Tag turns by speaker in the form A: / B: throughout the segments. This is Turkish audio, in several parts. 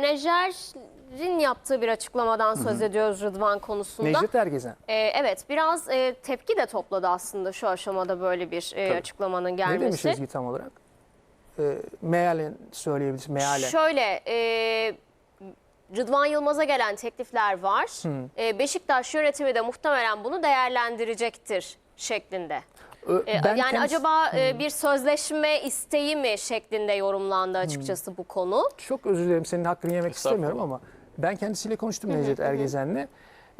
A: Menajerin yaptığı bir açıklamadan söz ediyoruz Rıdvan konusunda.
B: Necdet Ergezen.
A: Ee, evet biraz e, tepki de topladı aslında şu aşamada böyle bir e, açıklamanın
B: Ne demiş
A: gelmesi.
B: Ezgi tam olarak? Ee, mealen söyleyebilirsin. Mealen.
A: Şöyle e, Rıdvan Yılmaz'a gelen teklifler var. E, Beşiktaş yönetimi de muhtemelen bunu değerlendirecektir şeklinde.
B: Ö-
A: E,
B: ben
A: yani
B: kendisi-
A: acaba e, bir sözleşme isteği mi şeklinde yorumlandı açıkçası bu konu.
B: Çok özür dilerim senin hakkını yemek istemiyorum ama ben kendisiyle konuştum Necdet Ergezen'le.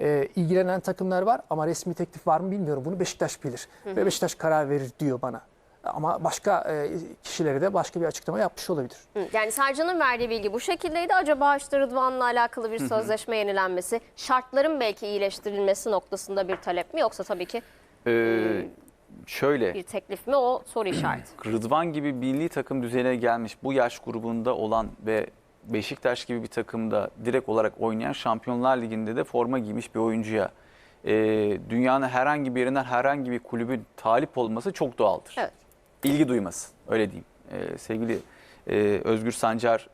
B: Ee, ilgilenen takımlar var ama resmi teklif var mı bilmiyorum. Bunu Beşiktaş bilir ve Beşiktaş karar verir diyor bana. Ama başka e, kişilere de başka bir açıklama yapmış olabilir.
A: Hı, Yani Sercan'ın verdiği bilgi bu şekildeydi. Acaba işte Rıdvan'la alakalı bir sözleşme yenilenmesi, şartların belki iyileştirilmesi noktasında bir talep mi yoksa tabii ki
C: Ee, şöyle,
A: bir teklif mi o soru işareti.
C: Rıdvan gibi milli takım düzeyine gelmiş bu yaş grubunda olan ve Beşiktaş gibi bir takımda direkt olarak oynayan Şampiyonlar Ligi'nde de forma giymiş bir oyuncuya e, dünyanın herhangi bir yerinden herhangi bir kulübün talip olması çok doğaldır.
A: Evet.
C: İlgi duyması öyle diyeyim. E, sevgili e, Özgür Sancar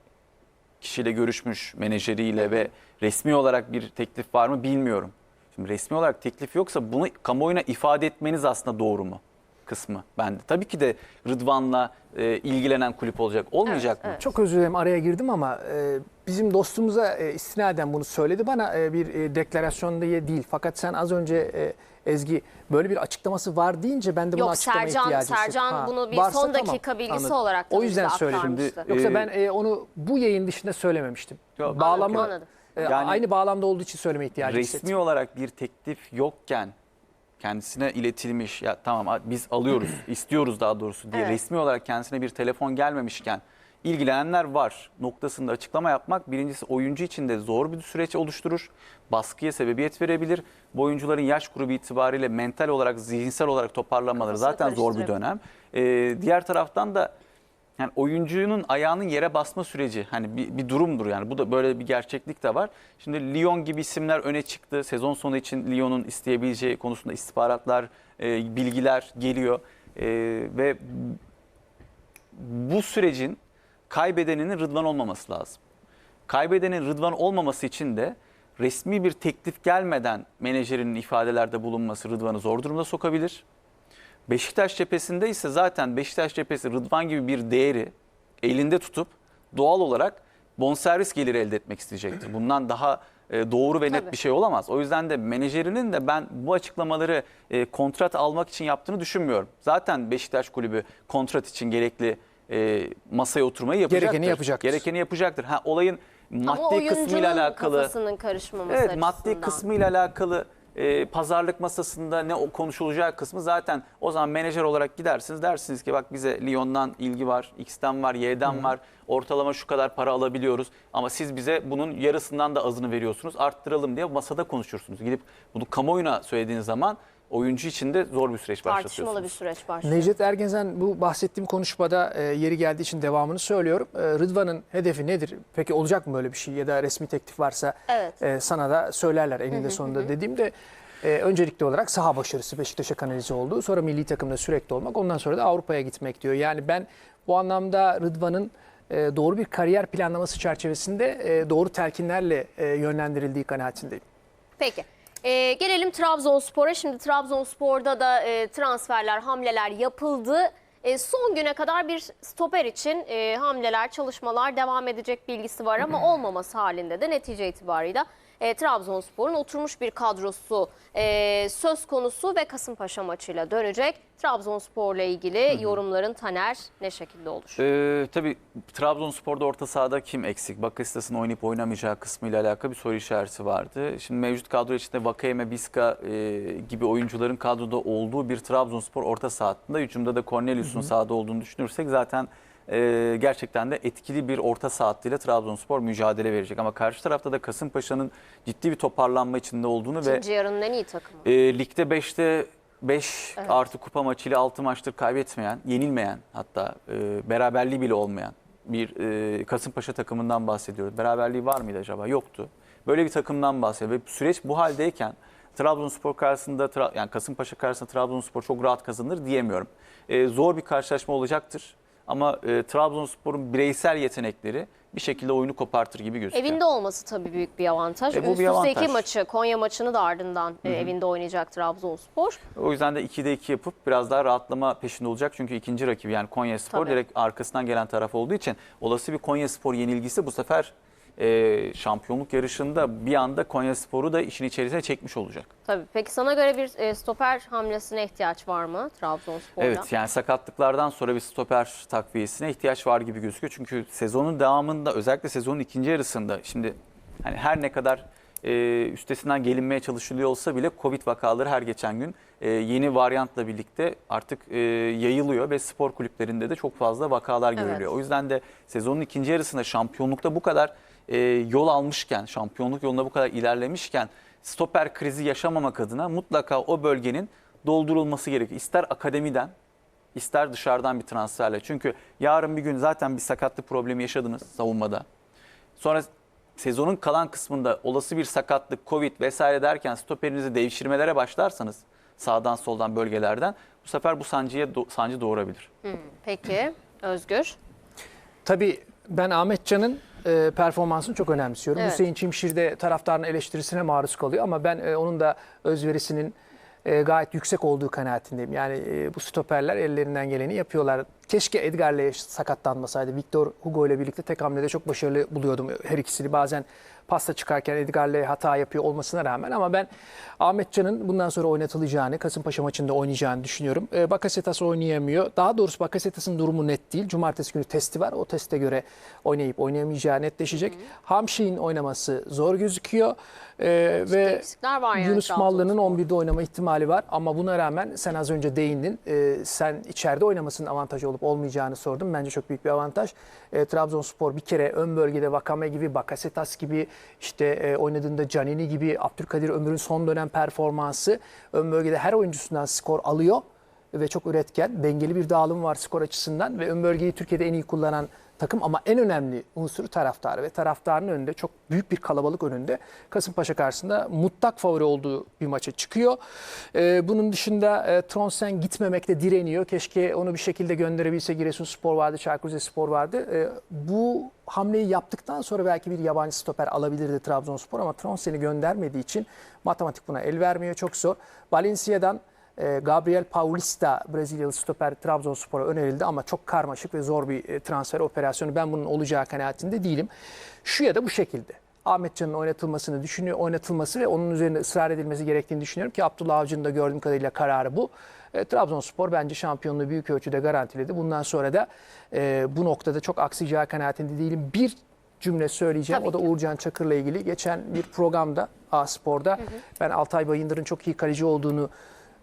C: kişiyle görüşmüş menajeriyle ve resmi olarak bir teklif var mı bilmiyorum. Şimdi resmi olarak teklif yoksa bunu kamuoyuna ifade etmeniz aslında doğru mu kısmı bende. Tabii ki de Rıdvan'la e, ilgilenen kulüp olacak. Olmayacak
A: Evet,
C: mı?
A: evet.
B: Çok özür dilerim araya girdim ama e, bizim dostumuza e, istinaden bunu söyledi. Bana e, bir e, deklarasyon diye değil. Fakat sen az önce e, Ezgi böyle bir açıklaması var deyince ben de buna
A: Yok
B: açıklama
A: Sercan,
B: ihtiyacı hissettim.
A: Sercan
B: Ha,
A: bunu bir
B: varsa
A: son
B: tamam,
A: dakika bilgisi
B: anladım.
A: olarak da
B: O yüzden söyledim.
A: aktarmıştı.
B: Yoksa
C: Ee,
B: ben e, onu bu yayın dışında söylememiştim.
C: Yok,
B: Bağlamı
A: anladım.
B: E,
C: Yani-
B: aynı bağlamda olduğu için söyleme ihtiyacı
C: Resmi
B: hissettim.
C: olarak bir teklif yokken kendisine iletilmiş ya tamam biz alıyoruz istiyoruz daha doğrusu diye
A: Evet.
C: resmi olarak kendisine bir telefon gelmemişken ilgilenenler var noktasında açıklama yapmak birincisi oyuncu için de zor bir süreç oluşturur. Baskıya sebebiyet verebilir. Bu oyuncuların yaş grubu itibariyle mental olarak zihinsel olarak toparlanmaları zaten zor bir dönem. Ee, diğer taraftan da yani oyuncunun ayağının yere basma süreci hani bir, bir durumdur yani bu da böyle bir gerçeklik de var. Şimdi Lyon gibi isimler öne çıktı. Sezon sonu için Lyon'un isteyebileceği konusunda istihbaratlar, e, bilgiler geliyor. E, ve bu sürecin kaybedeninin Rıdvan olmaması lazım. Kaybedenin Rıdvan olmaması için de resmi bir teklif gelmeden menajerinin ifadelerde bulunması Rıdvan'ı zor durumda sokabilir. Beşiktaş cephesinde ise zaten Beşiktaş cephesi Rıdvan gibi bir değeri elinde tutup doğal olarak bonservis geliri elde etmek isteyecektir. Bundan daha e, doğru ve net
A: Tabii.
C: bir şey olamaz. O yüzden de menajerinin de ben bu açıklamaları e, kontrat almak için yaptığını düşünmüyorum. Zaten Beşiktaş kulübü kontrat için gerekli e, masaya oturmayı yapacaktır.
B: Gerekeni yapacaktır.
C: Gerekeni yapacaktır. Ha olayın
A: Ama
C: maddi kısmıyla
A: oyuncunun
C: alakalı
A: kafasının karışmaması
C: Evet maddi
A: açısından.
C: kısmıyla alakalı e, pazarlık masasında ne o konuşulacağı kısmı zaten o zaman menajer olarak gidersiniz dersiniz ki bak bize Lyon'dan ilgi var, X'ten var, Y'den var. Ortalama şu kadar para alabiliyoruz ama siz bize bunun yarısından da azını veriyorsunuz. Arttıralım diye masada konuşursunuz. Gidip bunu kamuoyuna söylediğiniz zaman oyuncu için de zor bir süreç
A: Tartışmalı
C: başlatıyorsunuz.
A: bir süreç başlıyor.
B: Necdet Ergezen bu bahsettiğim konuşmada e, yeri geldiği için devamını söylüyorum. E, Rıdvan'ın hedefi nedir? Peki olacak mı böyle bir şey ya da resmi teklif varsa
A: Evet.
B: e, sana da söylerler eninde sonunda dediğimde e, öncelikli olarak saha başarısı Beşiktaş'a kanalize oldu. Sonra milli takımda sürekli olmak ondan sonra da Avrupa'ya gitmek diyor. Yani ben bu anlamda Rıdvan'ın e, doğru bir kariyer planlaması çerçevesinde e, doğru telkinlerle e, yönlendirildiği kanaatindeyim.
A: Peki. Ee, gelelim Trabzonspor'a. Şimdi Trabzonspor'da da e, transferler, hamleler yapıldı. E, son güne kadar bir stoper için e, hamleler, çalışmalar devam edecek bilgisi var ama olmaması halinde de netice itibarıyla e, Trabzonspor'un oturmuş bir kadrosu e, söz konusu ve Kasımpaşa maçıyla dönecek. Trabzonspor'la ilgili yorumların Taner ne şekilde olur?
C: Ee, tabii Trabzonspor'da orta sahada kim eksik? Bakasitas'ın oynayıp oynamayacağı kısmıyla alakalı bir soru işareti vardı. Şimdi mevcut kadro içinde Vakayeme, Biska e, gibi oyuncuların kadroda olduğu bir Trabzonspor orta saha hattında. Hücumda da Cornelius'un sahada olduğunu düşünürsek zaten e, gerçekten de etkili bir orta saha hattıyla Trabzonspor mücadele verecek. Ama karşı tarafta da Kasımpaşa'nın ciddi bir toparlanma içinde olduğunu ve
A: İkinci yarının en iyi takımı.
C: e, ligde 5'te 5
A: Evet.
C: artı kupa maçıyla 6 maçtır kaybetmeyen, yenilmeyen hatta e, beraberliği bile olmayan bir e, Kasımpaşa takımından bahsediyoruz. Beraberliği var mıydı acaba? Yoktu. Böyle bir takımdan bahsediyor ve süreç bu haldeyken Trabzonspor karşısında Tra- yani Kasımpaşa karşısında Trabzonspor çok rahat kazanır diyemiyorum. E, zor bir karşılaşma olacaktır. Ama e, Trabzonspor'un bireysel yetenekleri bir şekilde oyunu kopartır gibi gözüküyor.
A: Evinde olması tabii büyük bir avantaj.
C: E, bu
A: Üst
C: bir
A: üste iki
C: avantaj.
A: maçı, Konya maçını da ardından e, evinde oynayacak Trabzonspor.
C: O yüzden de 2'de 2 yapıp biraz daha rahatlama peşinde olacak. Çünkü ikinci rakibi yani Konya Spor
A: Tabii.
C: direkt arkasından gelen taraf olduğu için olası bir Konya Spor yenilgisi bu sefer e, şampiyonluk yarışında bir anda Konya Spor'u da işin içerisine çekmiş olacak.
A: Tabii. Peki sana göre bir e, stoper hamlesine ihtiyaç var mı Trabzonspor'da?
C: Evet yani sakatlıklardan sonra bir stoper takviyesine ihtiyaç var gibi gözüküyor. Çünkü sezonun devamında özellikle sezonun ikinci yarısında şimdi hani her ne kadar e, üstesinden gelinmeye çalışılıyor olsa bile Covid vakaları her geçen gün e, yeni varyantla birlikte artık e, yayılıyor ve spor kulüplerinde de çok fazla vakalar
A: Evet.
C: görülüyor. O yüzden de sezonun ikinci yarısında şampiyonlukta bu kadar e, yol almışken, şampiyonluk yolunda bu kadar ilerlemişken stoper krizi yaşamamak adına mutlaka o bölgenin doldurulması gerekiyor. İster akademiden, ister dışarıdan bir transferle. Çünkü yarın bir gün zaten bir sakatlık problemi yaşadınız savunmada. Sonra sezonun kalan kısmında olası bir sakatlık, covid vesaire derken stoperinizi devşirmelere başlarsanız sağdan soldan bölgelerden bu sefer bu sancıya do- sancı doğurabilir.
A: Peki Özgür.
B: Tabii ben Ahmetcan'ın e, performansını çok önemsiyorum.
A: Evet.
B: Hüseyin Çimşir de taraftarın eleştirisine maruz kalıyor ama ben e, onun da özverisinin e, gayet yüksek olduğu kanaatindeyim. Yani e, bu stoperler ellerinden geleni yapıyorlar. Keşke Edgar Leye sakatlanmasaydı. Victor Hugo ile birlikte tek hamlede çok başarılı buluyordum her ikisini. Bazen pasta çıkarken Edgar Leye hata yapıyor olmasına rağmen ama ben Ahmetcan'ın bundan sonra oynatılacağını, Kasımpaşa maçında oynayacağını düşünüyorum. E, Bakasetas oynayamıyor. Daha doğrusu Bakasetas'ın durumu net değil. Cumartesi günü testi var. O teste göre oynayıp oynayamayacağı netleşecek. Hamşik'in oynaması zor gözüküyor. E, ve
A: yani
B: Yunus Mallı'nın
A: Trabzonspor'da.
B: 11'de oynama ihtimali var. Ama buna rağmen sen az önce değindin. E, sen içeride oynamasının avantajı olup olmayacağını sordum. Bence çok büyük bir avantaj. E, Trabzonspor bir kere ön bölgede Vakame gibi, Bakasetas gibi, işte e, oynadığında Canini gibi, Abdülkadir Ömür'ün son dönem performansı ön bölgede her oyuncusundan skor alıyor ve çok üretken, dengeli bir dağılım var skor açısından ve ön bölgeyi Türkiye'de en iyi kullanan takım ama en önemli unsuru taraftarı ve taraftarın önünde çok büyük bir kalabalık önünde Kasımpaşa karşısında mutlak favori olduğu bir maça çıkıyor. Ee, bunun dışında e, Tronsen gitmemekte direniyor. Keşke onu bir şekilde gönderebilse Giresunspor vardı, Çaykur Rizespor vardı. Ee, bu hamleyi yaptıktan sonra belki bir yabancı stoper alabilirdi Trabzonspor ama Tronsen'i göndermediği için matematik buna el vermiyor. Çok zor. Valencia'dan e, Gabriel Paulista Brezilyalı stoper Trabzonspor'a önerildi ama çok karmaşık ve zor bir e, transfer operasyonu. Ben bunun olacağı kanaatinde değilim. Şu ya da bu şekilde. Ahmetcan'ın oynatılmasını düşünüyor, oynatılması ve onun üzerinde ısrar edilmesi gerektiğini düşünüyorum ki Abdullah Avcı'nın da gördüğüm kadarıyla kararı bu. E, Trabzonspor bence şampiyonluğu büyük ölçüde garantiledi. Bundan sonra da e, bu noktada çok aksayacağı kanaatinde değilim. Bir cümle söyleyeceğim.
A: Tabii
B: o da
A: ki.
B: Uğurcan Çakır'la ilgili. Geçen bir programda A Spor'da ben Altay Bayındır'ın çok iyi kaleci olduğunu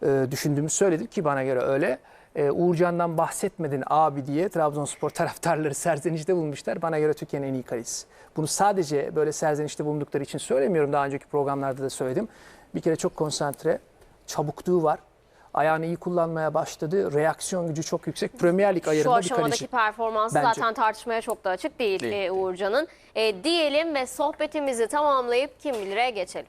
B: e, düşündüğümü söyledim ki bana göre öyle. E, Uğurcan'dan bahsetmedin abi diye Trabzonspor taraftarları serzenişte bulmuşlar. Bana göre Türkiye'nin en iyi kalecisi. Bunu sadece böyle serzenişte bulundukları için söylemiyorum. Daha önceki programlarda da söyledim. Bir kere çok konsantre, çabukluğu var. Ayağını iyi kullanmaya başladı. Reaksiyon gücü çok yüksek. Premier Lig
A: Şu
B: ayarında bir
A: aşamadaki
B: kaleci.
A: performansı
B: Bence.
A: zaten tartışmaya çok da açık değil,
C: Değil.
A: e, Uğurcan'ın. E, diyelim ve sohbetimizi tamamlayıp kim bilire geçelim.